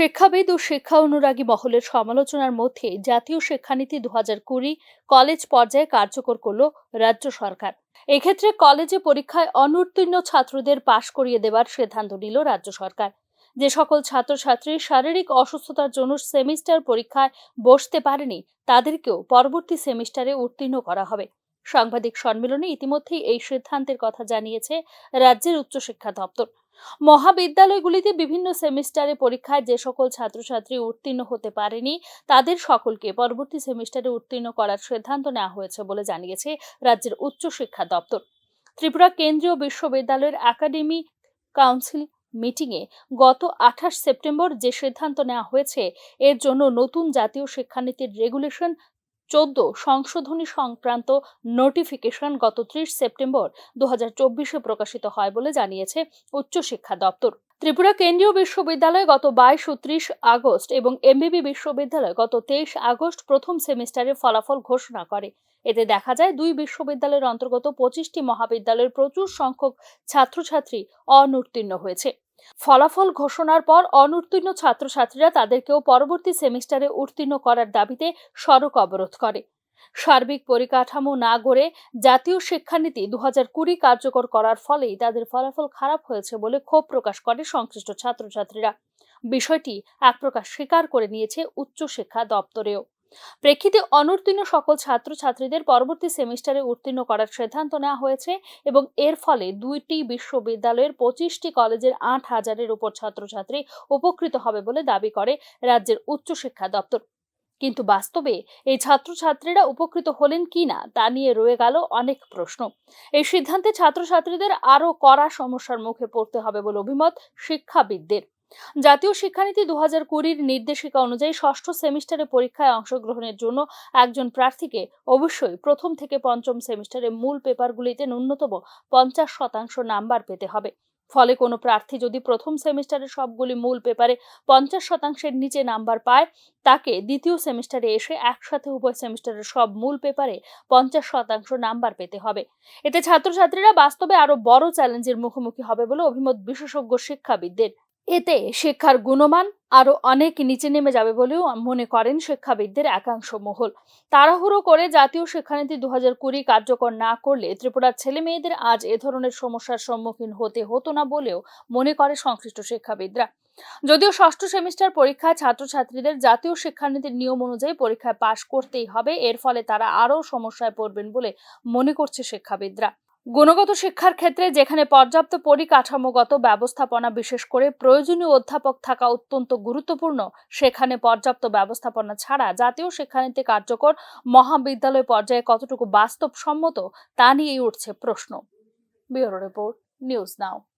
শিক্ষাবিদ ও শিক্ষা অনুরাগী মহলের সমালোচনার মধ্যে জাতীয় শিক্ষানীতি দু হাজার কুড়ি কলেজ পর্যায়ে কার্যকর করল রাজ্য সরকার। এক্ষেত্রে কলেজে পরীক্ষায় অনুত্তীর্ণ ছাত্রদের পাশ করিয়ে দেওয়ার সিদ্ধান্ত নিল রাজ্য সরকার। যে সকল ছাত্রছাত্রী শারীরিক অসুস্থতার জন্য সেমিস্টার পরীক্ষায় বসতে পারেনি, তাদেরকেও পরবর্তী সেমিস্টারে উত্তীর্ণ করা হবে। সাংবাদিক সম্মেলনে ইতিমধ্যেই এই সিদ্ধান্তের কথা জানিয়েছে রাজ্যের উচ্চশিক্ষা দপ্তর। মহাবিদ্যালয়গুলিতে বিভিন্ন সেমিস্টারে পরীক্ষায় যে সকল ছাত্রছাত্রী উত্তীর্ণ হতে পারেনি, তাদের সকলকে পরবর্তী সেমিস্টারে উত্তীর্ণ করার সিদ্ধান্ত নেওয়া হয়েছে বলে জানিয়েছে রাজ্যের উচ্চশিক্ষা দপ্তর। ত্রিপুরা কেন্দ্রীয় বিশ্ববিদ্যালয়ের একাডেমি কাউন্সিল মিটিংয়ে গত আঠাশ সেপ্টেম্বর যে সিদ্ধান্ত নেওয়া হয়েছে, এর জন্য নতুন জাতীয় শিক্ষানীতির রেগুলেশন চোদ্দ সংশোধনী সংক্রান্ত নোটিফিকেশন গত ত্রিশ সেপ্টেম্বর দু হাজার প্রকাশিত হয় বলে জানিয়েছে উচ্চশিক্ষা দপ্তর। ত্রিপুরা কেন্দ্রীয় বিশ্ববিদ্যালয় গত বাইশ ও ত্রিশ আগস্ট এবং এমবিবি বিশ্ববিদ্যালয় গত তেইশ আগস্ট প্রথম সেমিস্টারের ফলাফল ঘোষণা করে। এতে দেখা যায় দুই বিশ্ববিদ্যালয়ের অন্তর্গত পঁচিশটি মহাবিদ্যালয়ের প্রচুর সংখ্যক ছাত্রছাত্রী অনুত্তীর্ণ হয়েছে। ফলাফল ঘোষণার পর অনুত্তীর্ণ ছাত্রছাত্রীরা তাদেরকেও পরবর্তী সেমিস্টারে উত্তীর্ণ করার দাবিতে সড়ক অবরোধ করে। সার্বিক পরিকাঠামো না গড়ে জাতীয় শিক্ষানীতি দু কুড়ি কার্যকর করার ফলেই তাদের ফলাফল খারাপ হয়েছে বলে ক্ষোভ প্রকাশ করে সংশ্লিষ্ট ছাত্রছাত্রীরা। বিষয়টি এক প্রকার স্বীকার করে নিয়েছে উচ্চশিক্ষা দপ্তরেও। প্রেক্ষিতে অনুত্তীর্ণ সকল ছাত্রছাত্রীদের পরবর্তী সেমিস্টারে উত্তীর্ণ করার সিদ্ধান্ত নেওয়া হয়েছে এবং এর ফলে দুইটি বিশ্ববিদ্যালয়ের পঁচিশটি কলেজের আট হাজারের উপর ছাত্রছাত্রী উপকৃত হবে বলে দাবি করে রাজ্যের উচ্চশিক্ষা দপ্তর। কিন্তু বাস্তবে এই ছাত্রছাত্রীরা উপকৃত হলেন কি না তা নিয়ে রয়ে গেল অনেক প্রশ্ন। এই সিদ্ধান্তে ছাত্রছাত্রীদের আরও কড়া সমস্যার মুখে পড়তে হবে বলে অভিমত শিক্ষাবিদদের। জাতীয় শিক্ষানীতি দু হাজার কুড়ির নির্দেশিকা অনুযায়ী ষষ্ঠ সেমিস্টারে পরীক্ষায় অংশগ্রহণের জন্য একজন প্রার্থীকে অবশ্যই প্রথম থেকে পঞ্চম সেমিস্টারে মূল পেপারগুলিতে ন্যূনতম পঞ্চাশ শতাংশ নাম্বার পেতে হবে। ফলে কোনো প্রার্থী যদি প্রথম সেমিস্টারে সবগুলি মূল পেপারে পঞ্চাশ শতাংশের নিচে নাম্বার পায়, তাকে দ্বিতীয় সেমিস্টারে এসে একসাথে উভয় সেমিস্টারের সব মূল পেপারে পঞ্চাশ শতাংশ নাম্বার পেতে হবে। এতে ছাত্রছাত্রীরা বাস্তবে আরও বড় চ্যালেঞ্জের মুখোমুখি হবে বলে অভিমত বিশেষজ্ঞ শিক্ষাবিদদের। এতে শিক্ষার গুণমান আরও অনেক নিচে নেমে যাবে বলেও মনে করেন শিক্ষাবিদদের একাংশ মহল। তাড়াহুড়ো করে জাতীয় শিক্ষানীতি দু হাজার কুড়ি কার্যকর না করলে ত্রিপুরার ছেলে মেয়েদের আজ এ ধরনের সমস্যার সম্মুখীন হতে হতো না বলেও মনে করে সংশ্লিষ্ট শিক্ষাবিদরা। যদিও ষষ্ঠ সেমিস্টার পরীক্ষায় ছাত্রছাত্রীদের জাতীয় শিক্ষানীতির নিয়ম অনুযায়ী পরীক্ষায় পাশ করতেই হবে, এর ফলে তারা আরও সমস্যায় পড়বেন বলে মনে করছে শিক্ষাবিদরা। গুণগত শিক্ষার ক্ষেত্রে যেখানে পর্যাপ্ত পরিকাঠামোগত ব্যবস্থাপনা, বিশেষ করে প্রয়োজনীয় অধ্যাপক থাকা অত্যন্ত গুরুত্বপূর্ণ। সেখানে পর্যাপ্ত ব্যবস্থাপনা ছাড়া জাতীয় শিক্ষানীতি কার্যকর, মহাবিদ্যালয় পর্যায়ে কতটুকু বাস্তবসম্মত, তা নিয়েই উঠছে প্রশ্ন। Bureau report, news now.